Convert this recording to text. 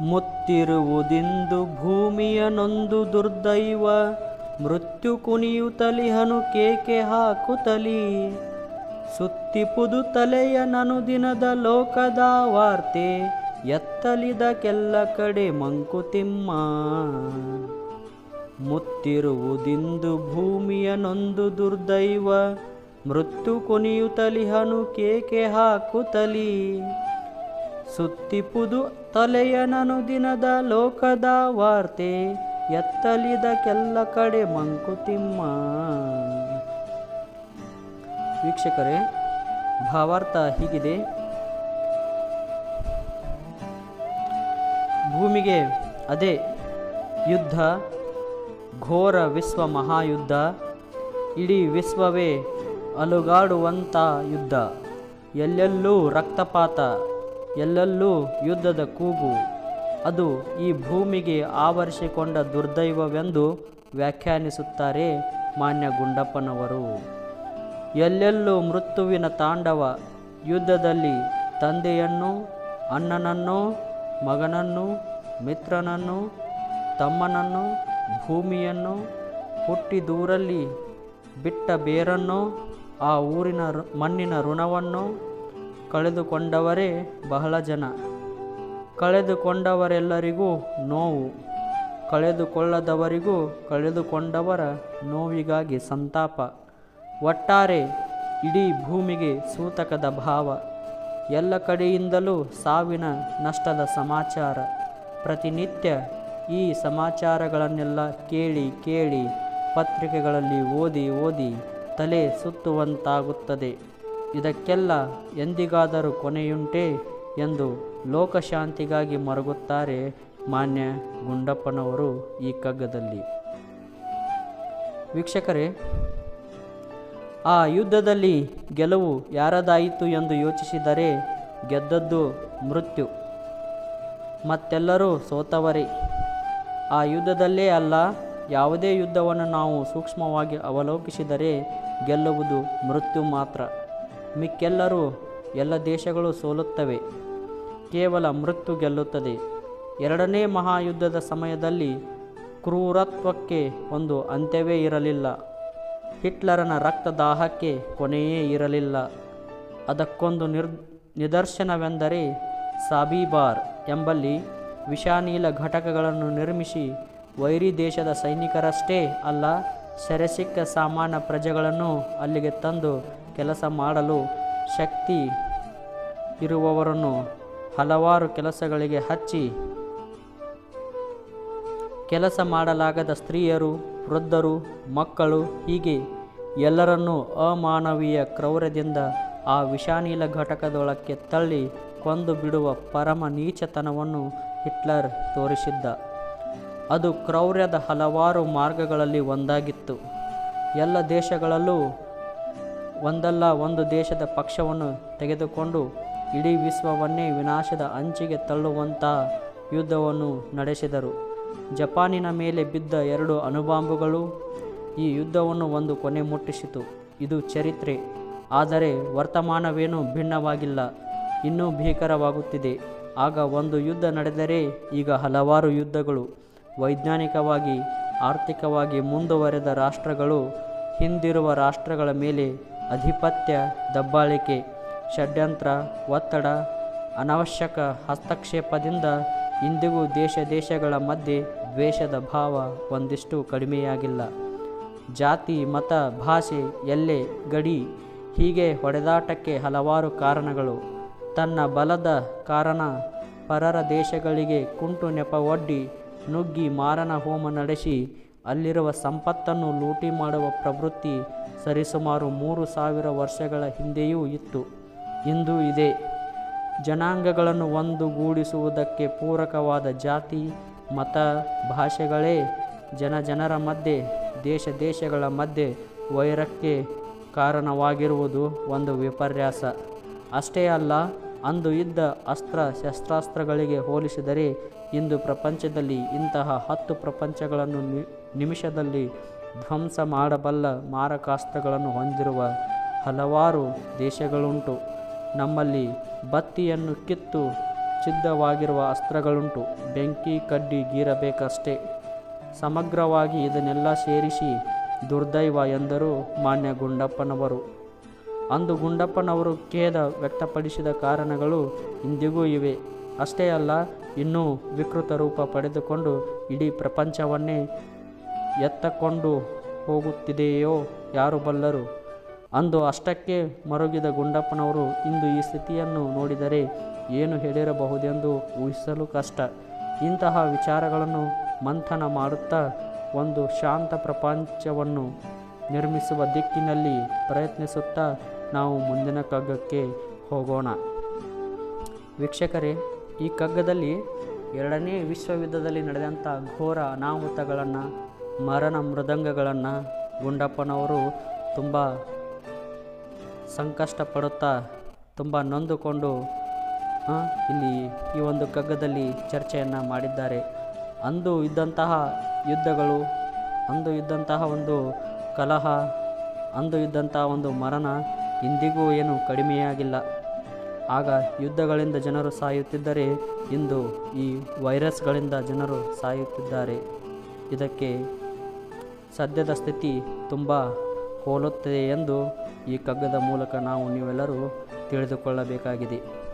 ಮುತ್ತಿರುವುದಿಂದು ಭೂಮಿಯ ನೊಂದು ದುರ್ದೈವ, ಮೃತ್ಯು ಕುಣಿಯುತ್ತಲಿಹನು ಕೇಕೆ ಹಾಕುತ್ತಲಿ. ಸುತ್ತಿಪುದು ತಲೆಯ ನನು ದಿನದ ಲೋಕದ ವಾರ್ತೆ, ಎತ್ತಲಿದ ಕೆಲ್ಲ ಕಡೆ ಮಂಕುತಿಮ್ಮ. ಮುತ್ತಿರುವುದಿಂದು ಭೂಮಿಯ ನೊಂದು ದುರ್ದೈವ, ಮೃತ್ಯು ಕುಣಿಯುತ್ತಲಿಹನು ಕೇಕೆ ಹಾಕುತ್ತಲಿ. ಸುತ್ತಿಪುದು ತಲೆಯನನು ನನುದಿನದ ಲೋಕದ ವಾರ್ತೆ, ಎತ್ತಲಿದ ಕೆಲ್ಲ ಕಡೆ ಮಂಕುತಿಮ್ಮ ವೀಕ್ಷಕರೇ, ಭಾವಾರ್ಥ ಹೀಗಿದೆ. ಭೂಮಿಗೆ ಅದೇ ಯುದ್ಧ, ಘೋರ ವಿಶ್ವ ಮಹಾಯುದ್ಧ, ಇಡೀ ವಿಶ್ವವೇ ಅಲುಗಾಡುವಂಥ ಯುದ್ಧ, ಎಲ್ಲೆಲ್ಲೂ ರಕ್ತಪಾತ. ಎಲ್ಲೆಲ್ಲೂ ಯುದ್ಧದ ಕೂಗು. ಅದು ಈ ಭೂಮಿಗೆ ಆವರಿಸಿಕೊಂಡ ದುರ್ದೈವವೆಂದು ವ್ಯಾಖ್ಯಾನಿಸುತ್ತಾರೆ ಮಾನ್ಯ ಗುಂಡಪ್ಪನವರು ಎಲ್ಲೆಲ್ಲೂ ಮೃತ್ಯುವಿನ ತಾಂಡವ, ಯುದ್ಧದಲ್ಲಿ ತಂದೆಯನ್ನು, ಅಣ್ಣನನ್ನು, ಮಗನನ್ನು, ಮಿತ್ರನನ್ನು, ತಮ್ಮನನ್ನು, ಭೂಮಿಯನ್ನು, ಹುಟ್ಟಿ ದೂರಲ್ಲಿ ಬಿಟ್ಟ ಬೇರನ್ನು, ಆ ಊರಿನ ಮಣ್ಣಿನ ಋಣವನ್ನು ಕಳೆದುಕೊಂಡವರೇ ಬಹಳ ಜನ. ಕಳೆದುಕೊಂಡವರೆಲ್ಲರಿಗೂ ನೋವು. ಕಳೆದುಕೊಳ್ಳದವರಿಗೂ ಕಳೆದುಕೊಂಡವರ ನೋವಿಗಾಗಿ ಸಂತಾಪ. ಒಟ್ಟಾರೆ ಇಡೀ ಭೂಮಿಗೆ ಸೂತಕದ ಭಾವ. ಎಲ್ಲ ಕಡೆಯಿಂದಲೂ ಸಾವಿನ ನಷ್ಟದ ಸಮಾಚಾರ. ಪ್ರತಿನಿತ್ಯ ಈ ಸಮಾಚಾರಗಳನ್ನೆಲ್ಲ ಕೇಳಿ ಕೇಳಿ, ಪತ್ರಿಕೆಗಳಲ್ಲಿ ಓದಿ ಓದಿ ತಲೆ ಸುತ್ತುವಂತಾಗುತ್ತದೆ. ಇದಕ್ಕೆಲ್ಲ ಎಂದಿಗಾದರೂ ಕೊನೆಯುಂಟೆ ಎಂದು ಲೋಕಶಾಂತಿಗಾಗಿ ಮರಗುತ್ತಾರೆ ಮಾನ್ಯ ಗುಂಡಪ್ಪನವರು ಈ ಕಗ್ಗದಲ್ಲಿ. ವೀಕ್ಷಕರೇ, ಆ ಯುದ್ಧದಲ್ಲಿ ಗೆಲುವು ಯಾರದಾಯಿತು ಎಂದು ಯೋಚಿಸಿದರೆ ಗೆದ್ದದ್ದು ಮೃತ್ಯು. ಮತ್ತೆಲ್ಲರೂ ಸೋತವರೇ. ಆ ಯುದ್ಧದಲ್ಲೇ ಅಲ್ಲ, ಯಾವುದೇ ಯುದ್ಧವನ್ನು ನಾವು ಸೂಕ್ಷ್ಮವಾಗಿ ಅವಲೋಕಿಸಿದರೆ ಗೆಲ್ಲುವುದು ಮೃತ್ಯು ಮಾತ್ರ. ಮಿಕ್ಕೆಲ್ಲರೂ ಎಲ್ಲ ದೇಶಗಳು ಸೋಲುತ್ತವೆ. ಕೇವಲ ಮೃತ್ಯು ಗೆಲ್ಲುತ್ತದೆ. ಎರಡನೇ ಮಹಾಯುದ್ಧದ ಸಮಯದಲ್ಲಿ ಕ್ರೂರತ್ವಕ್ಕೆ ಒಂದು ಅಂತ್ಯವೇ ಇರಲಿಲ್ಲ. ಹಿಟ್ಲರನ ರಕ್ತದಾಹಕ್ಕೆ ಕೊನೆಯೇ ಇರಲಿಲ್ಲ. ಅದಕ್ಕೊಂದು ನಿರ್ ನಿದರ್ಶನವೆಂದರೆ ಸಾಬೀಬಾರ್ ಎಂಬಲ್ಲಿ ವಿಷಾನೀಲ ಘಟಕಗಳನ್ನು ನಿರ್ಮಿಸಿ ವೈರಿ ದೇಶದ ಸೈನಿಕರಷ್ಟೇ ಅಲ್ಲ ಸೆರೆಸಿಕ್ಕ ಸಾಮಾನ್ಯ ಪ್ರಜೆಗಳನ್ನು ಅಲ್ಲಿಗೆ ತಂದು ಕೆಲಸ ಮಾಡಲು ಶಕ್ತಿ ಇರುವವರನ್ನು ಹಲವಾರು ಕೆಲಸಗಳಿಗೆ ಹಚ್ಚಿ, ಕೆಲಸ ಮಾಡಲಾಗದ ಸ್ತ್ರೀಯರು, ವೃದ್ಧರು, ಮಕ್ಕಳು, ಹೀಗೆ ಎಲ್ಲರನ್ನೂ ಅಮಾನವೀಯ ಕ್ರೌರ್ಯದಿಂದ ಆ ವಿಷಾನೀಲ ಘಟಕದೊಳಕ್ಕೆ ತಳ್ಳಿ ಕೊಂದು ಬಿಡುವ ಪರಮ ನೀಚತನವನ್ನು ಹಿಟ್ಲರ್ ತೋರಿಸಿದ್ದ. ಅದು ಕ್ರೌರ್ಯದ ಹಲವಾರು ಮಾರ್ಗಗಳಲ್ಲಿ ಒಂದಾಗಿತ್ತು. ಎಲ್ಲ ದೇಶಗಳಲ್ಲೂ ಒಂದಲ್ಲ ಒಂದು ದೇಶದ ಪಕ್ಷವನ್ನು ತೆಗೆದುಕೊಂಡು ಇಡೀ ವಿಶ್ವವನ್ನೇ ವಿನಾಶದ ಅಂಚಿಗೆ ತಳ್ಳುವಂಥ ಯುದ್ಧವನ್ನು ನಡೆಸಿದರು. ಜಪಾನಿನ ಮೇಲೆ ಬಿದ್ದ ಎರಡು ಅಣುಬಾಂಬುಗಳು ಈ ಯುದ್ಧವನ್ನು ಒಂದು ಕೊನೆ ಮುಟ್ಟಿಸಿತು. ಇದು ಚರಿತ್ರೆ. ಆದರೆ ವರ್ತಮಾನವೇನೂ ಭಿನ್ನವಾಗಿಲ್ಲ. ಇನ್ನೂ ಭೀಕರವಾಗುತ್ತಿದೆ. ಆಗ ಒಂದು ಯುದ್ಧ ನಡೆದರೆ ಈಗ ಹಲವಾರು ಯುದ್ಧಗಳು. ವೈಜ್ಞಾನಿಕವಾಗಿ, ಆರ್ಥಿಕವಾಗಿ ಮುಂದುವರೆದ ರಾಷ್ಟ್ರಗಳು ಹಿಂದಿರುವ ರಾಷ್ಟ್ರಗಳ ಮೇಲೆ ಅಧಿಪತ್ಯ ದಬ್ಬಾಳಿಕೆ, ಷಡ್ಯಂತ್ರ, ಒತ್ತಡ, ಅನವಶ್ಯಕ ಹಸ್ತಕ್ಷೇಪದಿಂದ ಇಂದಿಗೂ ದೇಶ ದೇಶಗಳ ಮಧ್ಯೆ ದ್ವೇಷದ ಭಾವ ಒಂದಿಷ್ಟು ಕಡಿಮೆಯಾಗಿಲ್ಲ. ಜಾತಿ, ಮತ, ಭಾಷೆ, ಎಲ್ಲೆ, ಗಡಿ ಹೀಗೆ ಹೊಡೆದಾಟಕ್ಕೆ ಹಲವಾರು ಕಾರಣಗಳು. ತನ್ನ ಬಲದ ಕಾರಣ ಪರರ ದೇಶಗಳಿಗೆ ಕುಂಟು ನೆಪ ಒಡ್ಡಿ ನುಗ್ಗಿ ಮಾರನ ಹೋಮ ನಡೆಸಿ ಅಲ್ಲಿರುವ ಸಂಪತ್ತನ್ನು ಲೂಟಿ ಮಾಡುವ ಪ್ರವೃತ್ತಿ ಸರಿಸುಮಾರು ಮೂರು ಸಾವಿರ ವರ್ಷಗಳ ಹಿಂದೆಯೂ ಇತ್ತು. ಇಂದು ಇದೆ. ಜನಾಂಗಗಳನ್ನು ಒಂದುಗೂಡಿಸುವುದಕ್ಕೆ ಪೂರಕವಾದ ಜಾತಿ, ಮತ, ಭಾಷೆಗಳೇ ಜನ ಜನರ ಮಧ್ಯೆ, ದೇಶ ದೇಶಗಳ ಮಧ್ಯೆ ವೈರಕ್ಕೆ ಕಾರಣವಾಗಿರುವುದು ಒಂದು ವಿಪರ್ಯಾಸ. ಅಷ್ಟೇ ಅಲ್ಲ ಅಂದು ಇದ್ದ ಅಸ್ತ್ರ ಶಸ್ತ್ರಾಸ್ತ್ರಗಳಿಗೆ ಹೋಲಿಸಿದರೆ ಇಂದು ಪ್ರಪಂಚದಲ್ಲಿ ಇಂತಹ ಹತ್ತು ಪ್ರಪಂಚಗಳನ್ನು ನಿಮಿಷದಲ್ಲಿ ಧ್ವಂಸ ಮಾಡಬಲ್ಲ ಮಾರಕಾಸ್ತ್ರಗಳನ್ನು ಹೊಂದಿರುವ ಹಲವಾರು ದೇಶಗಳುಂಟು. ನಮ್ಮಲ್ಲಿ ಬತ್ತಿಯನ್ನು ಕಿತ್ತು ಸಿದ್ಧವಾಗಿರುವ ಅಸ್ತ್ರಗಳುಂಟು. ಬೆಂಕಿ, ಕಡ್ಡಿ ಗೀರಬೇಕಷ್ಟೇ. ಸಮಗ್ರವಾಗಿ ಇದನ್ನೆಲ್ಲ ಸೇರಿಸಿ ದುರ್ದೈವ ಎಂದರು ಮಾನ್ಯ ಗುಂಡಪ್ಪನವರು ಅಂದು ಗುಂಡಪ್ಪನವರು ಖೇದ ವ್ಯಕ್ತಪಡಿಸಿದ ಕಾರಣಗಳು ಇಂದಿಗೂ ಇವೆ. ಅಷ್ಟೇ ಅಲ್ಲ, ಇನ್ನೂ ವಿಕೃತ ರೂಪ ಪಡೆದುಕೊಂಡು ಇಡೀ ಪ್ರಪಂಚವನ್ನೇ ಎತ್ತಕೊಂಡು ಹೋಗುತ್ತಿದೆಯೋ ಯಾರು ಬಲ್ಲರು? ಅಂದು ಅಷ್ಟಕ್ಕೆ ಮರುಗಿದ ಗುಂಡಪ್ಪನವರು ಇಂದು ಈ ಸ್ಥಿತಿಯನ್ನು ನೋಡಿದರೆ ಏನು ಹೇಳಿರಬಹುದೆಂದು ಊಹಿಸಲು ಕಷ್ಟ. ಇಂತಹ ವಿಚಾರಗಳನ್ನು ಮಂಥನ ಮಾಡುತ್ತಾ ಒಂದು ಶಾಂತ ಪ್ರಪಂಚವನ್ನು ನಿರ್ಮಿಸುವ ದಿಕ್ಕಿನಲ್ಲಿ ಪ್ರಯತ್ನಿಸುತ್ತಾ ನಾವು ಮುಂದಿನ ಕಗ್ಗಕ್ಕೆ ಹೋಗೋಣ. ವೀಕ್ಷಕರೇ, ಈ ಕಗ್ಗದಲ್ಲಿ ಎರಡನೇ ವಿಶ್ವಯುದ್ಧದಲ್ಲಿ ನಡೆದಂಥ ಘೋರ ಅನಾಹುತಗಳನ್ನು, ಮರಣ ಮೃದಂಗಗಳನ್ನು ಗುಂಡಪ್ಪನವರು ತುಂಬ ಸಂಕಷ್ಟಪಡುತ್ತಾ ತುಂಬ ನೊಂದುಕೊಂಡು ಇಲ್ಲಿ ಈ ಒಂದು ಕಗ್ಗದಲ್ಲಿ ಚರ್ಚೆಯನ್ನು ಮಾಡಿದ್ದಾರೆ. ಅಂದು ಇದ್ದಂತಹ ಯುದ್ಧಗಳು, ಅಂದು ಇದ್ದಂತಹ ಒಂದು ಕಲಹ, ಅಂದು ಇದ್ದಂತಹ ಒಂದು ಮರಣ ಇಂದಿಗೂ ಏನು ಕಡಿಮೆಯಾಗಿಲ್ಲ. ಆಗ ಯುದ್ಧಗಳಿಂದ ಜನರು ಸಾಯುತ್ತಿದ್ದರೆ ಇಂದು ಈ ವೈರಸ್ಗಳಿಂದ ಜನರು ಸಾಯುತ್ತಿದ್ದಾರೆ. ಇದಕ್ಕೆ ಸದ್ಯದ ಸ್ಥಿತಿ ತುಂಬ ಹೋಲುತ್ತದೆ ಎಂದು ಈ ಕಗ್ಗದ ಮೂಲಕ ನಾವು ನೀವೆಲ್ಲರೂ ತಿಳಿದುಕೊಳ್ಳಬೇಕಾಗಿದೆ.